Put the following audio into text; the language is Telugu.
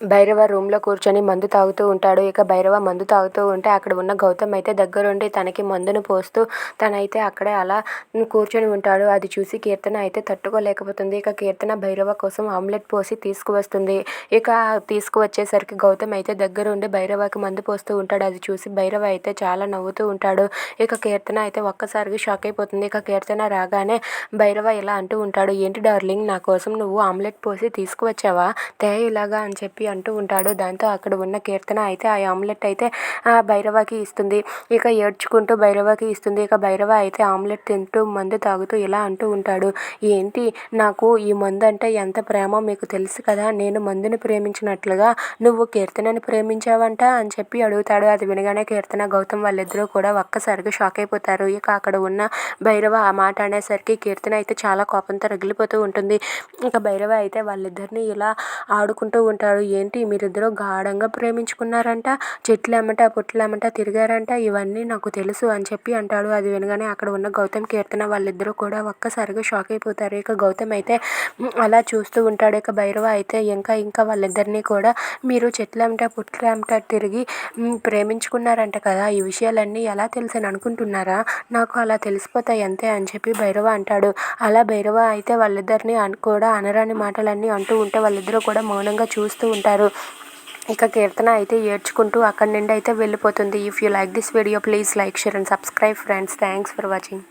భైరవ రూమ్లో కూర్చొని మందు తాగుతూ ఉంటాడు. ఇక భైరవ మందు తాగుతూ ఉంటే అక్కడ ఉన్న గౌతమ్ అయితే దగ్గరుండి తనకి మందును పోస్తూ తనైతే అక్కడే అలా కూర్చొని ఉంటాడు. అది చూసి కీర్తన అయితే తట్టుకోలేకపోతుంది. ఇక కీర్తన భైరవ కోసం ఆమ్లెట్ పోసి తీసుకువస్తుంది. ఇక తీసుకువచ్చేసరికి గౌతమ్ అయితే దగ్గరుండి భైరవకి మందు పోస్తూ ఉంటాడు. అది చూసి భైరవ అయితే చాలా నవ్వుతూ ఉంటాడు. ఇక కీర్తన అయితే ఒక్కసారిగా షాక్ అయిపోతుంది. ఇక కీర్తన రాగానే భైరవ ఇలా అంటూ ఉంటాడు. ఏంటి డార్లింగ్ నా కోసం నువ్వు ఆమ్లెట్ పోసి తీసుకువచ్చావా? తే ఇలాగా అని చెప్పి అంటూ ఉంటాడు. దాంతో అక్కడ ఉన్న కీర్తన అయితే ఆ ఆమ్లెట్ అయితే ఆ భైరవకి ఇస్తుంది. ఇక ఏడ్చుకుంటూ భైరవకి ఇస్తుంది. ఇక భైరవ అయితే ఆమ్లెట్ తింటూ మందు తాగుతూ ఇలా అంటూ ఉంటాడు. ఏంటి? నాకు ఈ మందు అంటే ఎంత ప్రేమో మీకు తెలుసు కదా. నేను మందుని ప్రేమించినట్లుగా నువ్వు కీర్తనని ప్రేమించావంట అని చెప్పి అడుగుతాడు. అది వినగానే కీర్తన గౌతమ్ వాళ్ళిద్దరూ కూడా ఒక్కసారిగా షాక్ అయిపోతారు. ఇక అక్కడ ఉన్న భైరవ ఆ మాట అనేసరికి కీర్తన అయితే చాలా కోపంతో రగిలిపోతూ ఉంటుంది. ఇక భైరవ అయితే వాళ్ళిద్దరిని ఇలా ఆడుకుంటూ ఉంటాడు. ఏంటి? మీరిద్దరూ గాఢంగా ప్రేమించుకున్నారంట చెట్లు ఎమ్మట పుట్లు ఎమ్మట తిరిగారంట. ఇవన్నీ నాకు తెలుసు అని చెప్పి అంటాడు. అది వినగానే అక్కడ ఉన్న గౌతమ్ కీర్తన వాళ్ళిద్దరూ కూడా ఒక్కసారిగా షాక్ అయిపోతారు. ఇక గౌతమ్ అయితే అలా చూస్తూ ఉంటాడు ఇక భైరవ. అయితే ఇంకా ఇంకా వాళ్ళిద్దరినీ కూడా మీరు చెట్లు ఏమంట పుట్లు ఎమ్మట తిరిగి ప్రేమించుకున్నారంట కదా. ఈ విషయాలన్నీ ఎలా తెలుసని అనుకుంటున్నారా? నాకు అలా తెలిసిపోతాయి అంతే అని చెప్పి భైరవ అంటాడు. అలా భైరవ అయితే వాళ్ళిద్దరిని కూడా అనరాని మాటలన్నీ అంటూ ఉంటే వాళ్ళిద్దరూ కూడా మౌనంగా చూస్తూ ఉంటారు ఇక కీర్తన అయితే ఏడ్చుకుంటూ అక్కడి నుండి అయితే వెళ్ళిపోతుంది. If you like this video please like share and subscribe friends thanks for watching